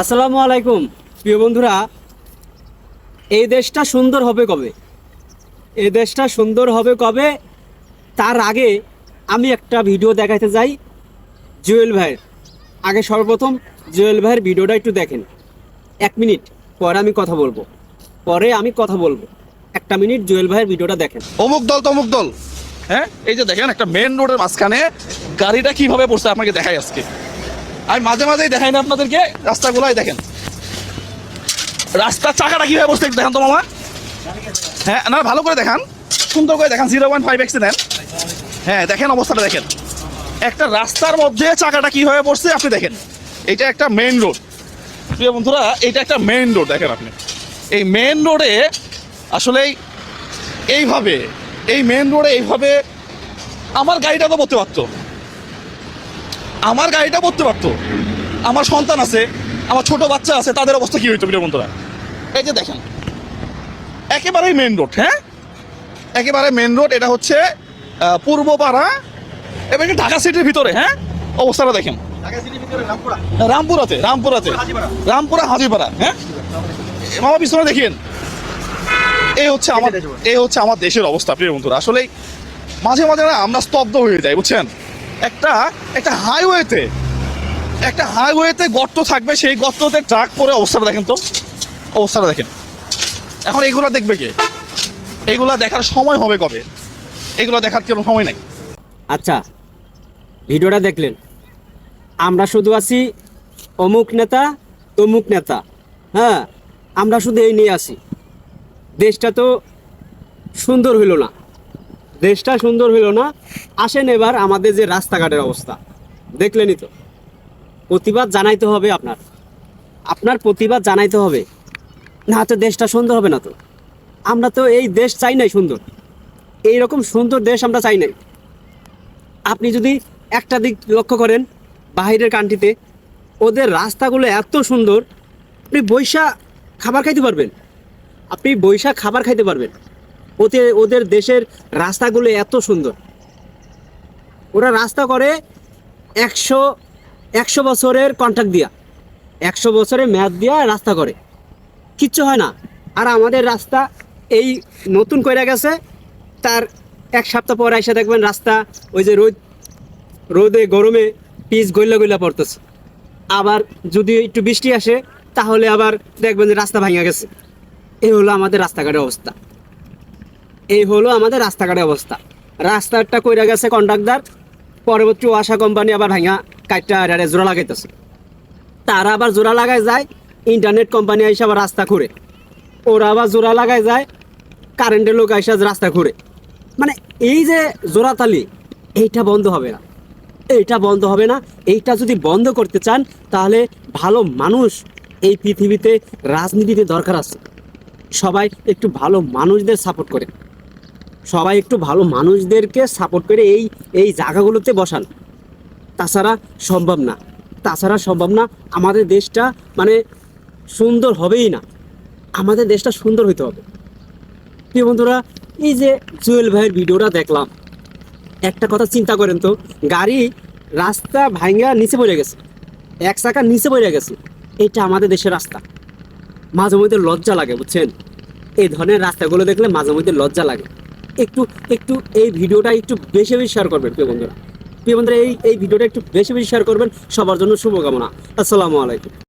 আসসালামু আলাইকুম। প্রিয় বন্ধুরা এই দেশটা সুন্দর হবে কবে? এই দেশটা সুন্দর হবে কবে? তার আগে আমি একটা ভিডিও দেখাতে যাই জুয়েল ভাইয়ের। আগে সর্বপ্রথম জুয়েল ভাইয়ের ভিডিওটা একটু দেখেন। এক মিনিট পরে আমি কথা বলব। পরে আমি কথা বলব। একটা মিনিট জুয়েল ভাইয়ের ভিডিওটা দেখেন। অমুক দল তমুক দল। হ্যাঁ এই যে দেখেন একটা মেন রোডের মাঝখানে গাড়িটা কীভাবে পড়ছে আপনাকে দেখাই আজকে। আমি মাঝে মাঝেই দেখাই না আপনাদেরকে, রাস্তাগুলাই দেখেন। রাস্তার চাকাটা কীভাবে বসছে একটু দেখান তো মামা? হ্যাঁ না, ভালো করে দেখান। সুন্দর করে দেখান জিরো পয়েন্ট ফাইভ হ্যাঁ দেখেন অবস্থাটা, দেখেন। একটা রাস্তার মধ্যে চাকাটা কীভাবে পড়ছে আপনি দেখেন। এটা একটা মেন রোড প্রিয় বন্ধুরা, এটা একটা মেন রোড দেখেন আপনি। এই মেন রোডে আসলে এইভাবে, এই মেন রোডে এইভাবে আমার গাড়িটা তো পড়তে পারতো। আমার গাড়িটা পড়তে পারতো। আমার সন্তান আছে আমার ছোট বাচ্চা আছে তাদের অবস্থা কি হইতো প্রিয় বন্ধুরা? এই যে দেখেন একেবারেই মেন রোড হ্যাঁ? একেবারে মেন রোড এটা হচ্ছে পূর্বপাড়া এবং ঢাকা সিটির ভিতরে হ্যাঁ? অবস্থাটা দেখেন। রামপুরাতে রামপুরাতে। রামপুরা হাজিপাড়া। হ্যাঁ? মামা পিছনে দেখেন। এই হচ্ছে আমার এই হচ্ছে আমার দেশের অবস্থা প্রিয় বন্ধুরা। আসলে মাঝে মাঝে না আমরা স্তব্ধ হয়ে যাই বুঝছেন? একটা একটা হাইওয়েতে একটা হাইওয়েতে গর্ত থাকবে, সেই গর্ততে ট্রাক পরে অবস্থাটা দেখেন তো। অবস্থাটা দেখেন। এখন এগুলো দেখবে কে? এগুলা দেখার সময় হবে কবে? এগুলো দেখার কোনো সময় নাই? আচ্ছা ভিডিওটা দেখলেন। আমরা শুধু আছি অমুক নেতা, তমুক নেতা। হ্যাঁ আমরা শুধু এই নিয়ে আসি দেশটা তো সুন্দর হইল না। দেশটা সুন্দর হইল না, আসেন এবার আমাদের যে রাস্তাঘাটের অবস্থা। দেখলেনই তো। প্রতিবাদ জানাইতে হবে আপনার। আপনার প্রতিবাদ জানাইতে হবে। না তো দেশটা সুন্দর হবে না তো। আমরা তো এই দেশ চাই নাই সুন্দর। এই রকম সুন্দর দেশ আমরা চাই নাই। আপনি যদি একটা দিক লক্ষ্য করেন বাইরের কান্ট্রিতে ওদের রাস্তাগুলো এত সুন্দর, আপনি বৈশা খাবার খাইতে পারবেন। আপনি বৈশা খাবার খাইতে পারবেন। ওতে, ওদের দেশের রাস্তাগুলো এত সুন্দর। ওরা রাস্তা করে একশো একশো বছরের কন্ট্রাক্ট দিয়া, একশো বছরের মেয়াদ দিয়া রাস্তা করে। কিচ্ছু হয় না। আর আমাদের রাস্তা এই নতুন কইরা গেছে, তার এক সপ্তাহ পর এসে দেখবেন রাস্তা ওই যে রোদ, রোদে, গরমে পিচ গইলা গইলা পড়তেছে। আবার যদি একটু বৃষ্টি আসে, তাহলে আবার দেখবেন যে রাস্তা ভাঙা গেছে। এই হলো আমাদের রাস্তাঘাটের অবস্থা। এই হলো আমাদের রাস্তাঘাটের অবস্থা। রাস্তাটা কইরা গেছে কন্ট্রাক্টর পরবর্তী আশা কোম্পানি আবার ভাঙা কাটটা আরে জোড়া লাগাইতেছে। তারা আবার জোড়া লাগায় যায় ইন্টারনেট কোম্পানি এসে আবার রাস্তা করে ওরা আবার জোড়া লাগায় যায় কারেন্টের লোক এসে রাস্তা ঘুরে মানে এই যে জোড়াতালি এইটা বন্ধ হবে না। এইটা বন্ধ হবে না, এইটা যদি বন্ধ করতে চান, তাহলে ভালো মানুষ এই পৃথিবীতে রাজনীতিতে দরকার আছে। সবাই একটু ভালো মানুষদের সাপোর্ট করে। সবাই একটু ভালো মানুষদেরকে সাপোর্ট করে এই এই জায়গাগুলোতে বসান। তাছাড়া সম্ভব না। তাছাড়া সম্ভব না, আমাদের দেশটা মানে সুন্দর হবেই না। আমাদের দেশটা সুন্দর হইতে হবে। প্রিয় বন্ধুরা, এই যে জুয়েল ভাইয়ের ভিডিওটা দেখলাম, একটা কথা চিন্তা করেন তো, গাড়ি রাস্তা ভাঙ্গা নিচে পড়ে গেছে, এক চাকা নিচে পড়ে গেছে, এটা আমাদের দেশের রাস্তা। মাঝে মধ্যে লজ্জা লাগে, বুঝছেন? এই ধরনের রাস্তাগুলো দেখলে মাঝে মধ্যে লজ্জা লাগে। একটু একটু এই ভিডিওটা একটু বেশি বেশি শেয়ার করবেন, প্রিয় বন্ধুরা। প্রিয় বন্ধুরা, এই এই ভিডিওটা একটু বেশি বেশি শেয়ার করবেন। সবার জন্য শুভকামনা। আসসালামু আলাইকুম।